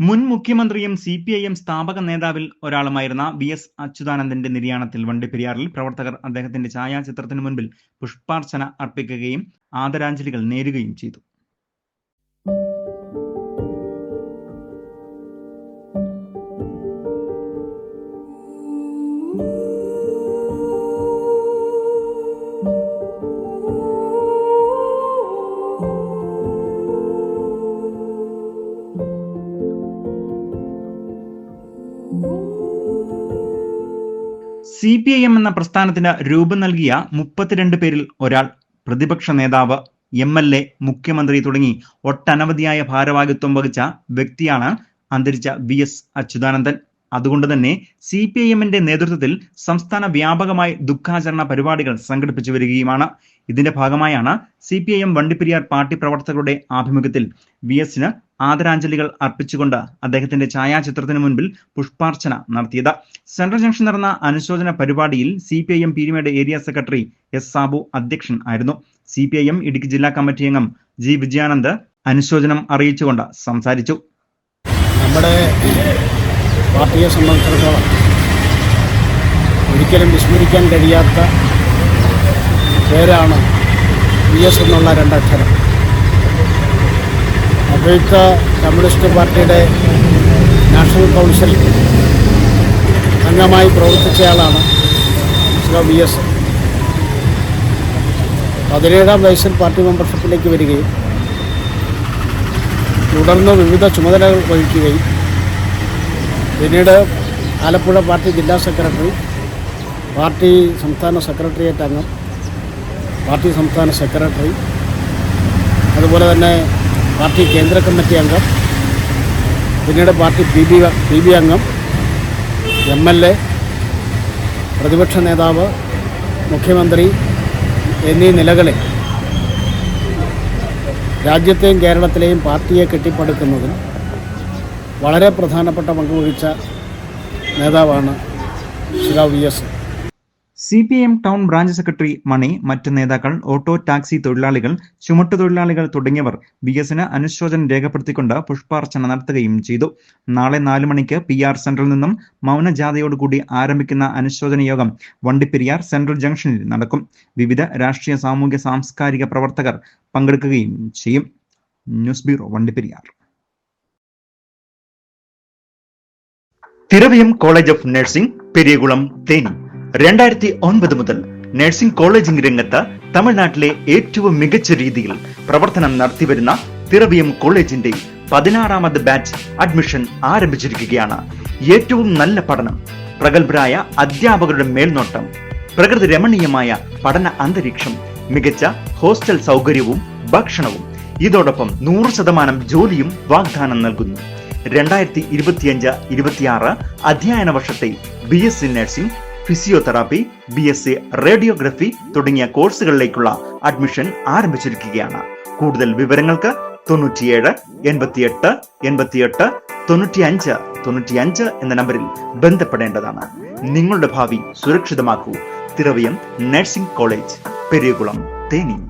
മുൻ മുഖ്യമന്ത്രിയും C P I M സ്ഥാപക നേതാവിൽ ഒരാളുമായിരുന്ന വി എസ് അച്യുതാനന്ദന്റെ നിര്യാണത്തിൽ വണ്ടിപ്പെരിയാറിൽ പ്രവർത്തകർ അദ്ദേഹത്തിന്റെ ഛായാചിത്രത്തിനു മുൻപിൽ പുഷ്പാർച്ചന അർപ്പിക്കുകയും ആദരാഞ്ജലികൾ നേരുകയും ചെയ്തു. സി പി ഐ എം എന്ന പ്രസ്ഥാനത്തിന് രൂപം നൽകിയ മുപ്പത്തിരണ്ട് പേരിൽ ഒരാൾ പ്രതിപക്ഷ നേതാവ് എം എൽ എ മുഖ്യമന്ത്രി തുടങ്ങി ഒട്ടനവധിയായ ഭാരവാഹിത്വം വഹിച്ച വ്യക്തിയാണ് അന്തരിച്ച വി എസ് അച്യുതാനന്ദൻ. അതുകൊണ്ട് തന്നെ സി പി ഐ എമ്മിന്റെ നേതൃത്വത്തിൽ സംസ്ഥാന വ്യാപകമായി ദുഃഖാചരണ പരിപാടികൾ സംഘടിപ്പിച്ചു വരികയുമാണ്. ഇതിന്റെ ഭാഗമായാണ് C P I M Vandiperiyar party പ്രവർത്തകരുടെ ആഭിമുഖ്യത്തിൽ വി എസിന് ആദരാഞ്ജലികൾ അർപ്പിച്ചുകൊണ്ട് അദ്ദേഹത്തിന്റെ ഛായാചിത്രത്തിന് മുൻപിൽ പുഷ്പാർച്ചന നടത്തിയത്. സെൻട്രൽ ജംഗ്ഷൻ നടന്ന അനുശോചന പരിപാടിയിൽ C P I M Peerumedu area secretary S Sabu അധ്യക്ഷൻ ആയിരുന്നു. C P I M Idukki ജില്ലാ കമ്മിറ്റി അംഗം ജി വിജയാനന്ദ് അനുശോചനം അറിയിച്ചുകൊണ്ട് സംസാരിച്ചു. നമ്മുടെ പാർട്ടിയെ സംബന്ധിച്ചിടത്തോളം ഒരിക്കലും വിസ്മരിക്കാൻ കഴിയാത്ത പേരാണ് വി എസ് എന്നുള്ള രണ്ടക്ഷരം. അദ്വൈത കമ്മ്യൂണിസ്റ്റ് പാർട്ടിയുടെ നാഷണൽ കൗൺസിൽ അംഗമായി പ്രവർത്തിച്ചയാളാണ് ശ്രീ വി എസ്. പതിനേഴാം വയസ്സിൽ പാർട്ടി മെമ്പർഷിപ്പിലേക്ക് വരികയും തുടർന്ന് വിവിധ ചുമതലകൾ വഹിക്കുകയും പിന്നീട് ആലപ്പുഴ പാർട്ടി ജില്ലാ സെക്രട്ടറി പാർട്ടി സംസ്ഥാന സെക്രട്ടേറിയറ്റ് അംഗം പാർട്ടി സംസ്ഥാന സെക്രട്ടറി അതുപോലെ തന്നെ പാർട്ടി കേന്ദ്ര കമ്മിറ്റി അംഗം പിന്നീട് party P B P B അംഗം എം എൽ എ പ്രതിപക്ഷ നേതാവ് മുഖ്യമന്ത്രി എന്നീ നിലകളിൽ രാജ്യത്തെയും കേരളത്തിലെയും പാർട്ടിയെ കെട്ടിപ്പടുക്കുന്നതിൽ വളരെ പ്രധാനപ്പെട്ട പങ്കുവഹിച്ച നേതാവാണ് Shri V S. C P M town branch secretary Mani മറ്റ് നേതാക്കൾ ഓട്ടോ ടാക്സി തൊഴിലാളികൾ ചുമട്ടുതൊഴിലാളികൾ തുടങ്ങിയവർ ബി എസിന് അനുശോചനം രേഖപ്പെടുത്തിക്കൊണ്ട് പുഷ്പാർച്ചന നടത്തുകയും ചെയ്തു. നാളെ നാലു മണിക്ക് പി ആർ സെന്ററിൽ നിന്നും മൗനജാഥയോടുകൂടി ആരംഭിക്കുന്ന അനുശോചന യോഗം വണ്ടിപ്പെരിയാർ സെൻട്രൽ ജംഗ്ഷനിൽ നടക്കും. വിവിധ രാഷ്ട്രീയ സാമൂഹ്യ സാംസ്കാരിക പ്രവർത്തകർ പങ്കെടുക്കുകയും ചെയ്യും. News bureau Vandiperiyar. Thiraviyam college of nursing Periyakulam Theni. രണ്ടായിരത്തി ഒൻപത് മുതൽ നഴ്സിംഗ് കോളേജിംഗ് രംഗത്ത് തമിഴ്നാട്ടിലെ ഏറ്റവും മികച്ച രീതിയിൽ പ്രവർത്തനം നടത്തിവരുന്ന തിറവിയം കോളേജിന്റെ പതിനാറാമത് ബാച്ച് അഡ്മിഷൻ ആരംഭിച്ചിരിക്കുകയാണ്. ഏറ്റവും നല്ല പഠനം പ്രഗത്ഭരായ അധ്യാപകരുടെ മേൽനോട്ടം പ്രകൃതി രമണീയമായ പഠന അന്തരീക്ഷം മികച്ച ഹോസ്റ്റൽ സൗകര്യവും ഭക്ഷണവും ഇതോടൊപ്പം നൂറ് ശതമാനം ജോലിയും വാഗ്ദാനം നൽകുന്നു. രണ്ടായിരത്തി ഇരുപത്തിയഞ്ച് ഇരുപത്തിയാറ് അധ്യയന വർഷത്തെ B S C nursing physiotherapy B S C radiography തുടങ്ങിയ കോഴ്സുകളിലേക്കുള്ള അഡ്മിഷൻ ആരംഭിച്ചിരിക്കുകയാണ്. കൂടുതൽ വിവരങ്ങൾക്ക് തൊണ്ണൂറ്റിയേഴ് എൺപത്തിയെട്ട് എൺപത്തിയെട്ട് തൊണ്ണൂറ്റിയഞ്ച് തൊണ്ണൂറ്റിയഞ്ച് എന്ന നമ്പറിൽ ബന്ധപ്പെടേണ്ടതാണ്. നിങ്ങളുടെ ഭാവി സുരക്ഷിതമാക്കൂ. Thiraviyam nursing college Periyakulam Theni.